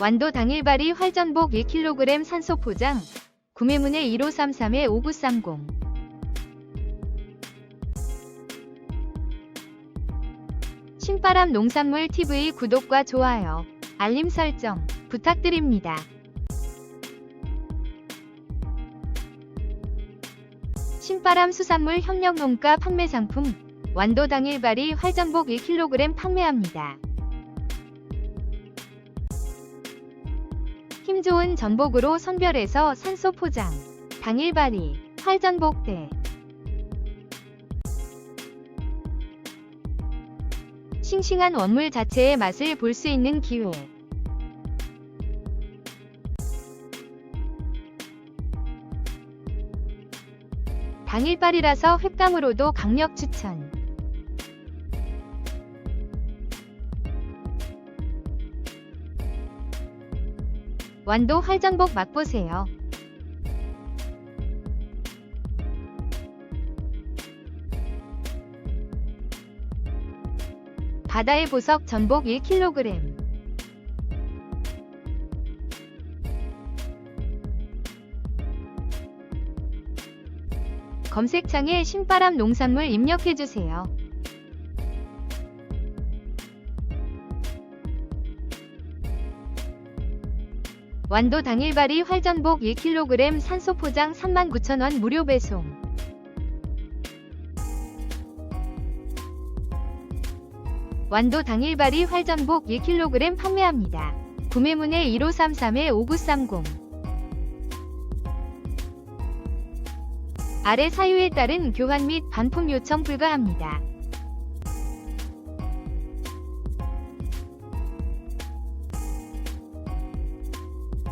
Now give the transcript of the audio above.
완도 당일 발이 활전복 1kg 산소 포장. 구매문의 1533-5930. 신바람 농산물 TV 구독과 좋아요, 알림 설정 부탁드립니다. 신바람 수산물 협력 농가 판매 상품 완도 당일발이 활전복 1kg 판매합니다. 힘 좋은 전복으로 선별해서 산소 포장, 당일발이, 활전복대. 싱싱한 원물 자체의 맛을 볼 수 있는 기회. 당일발이라서 횟감으로도 강력 추천. 완도 활전복 맛보세요. 바다의 보석 전복 1kg. 검색창에 신바람 농산물 입력해주세요. 완도 당일발이 활전복 1kg 산소 포장 39,000원 무료 배송. 완도 당일발이 활전복 1kg 판매합니다. 구매문의 1533-5930 아래 사유에 따른 교환 및 반품 요청 불가합니다.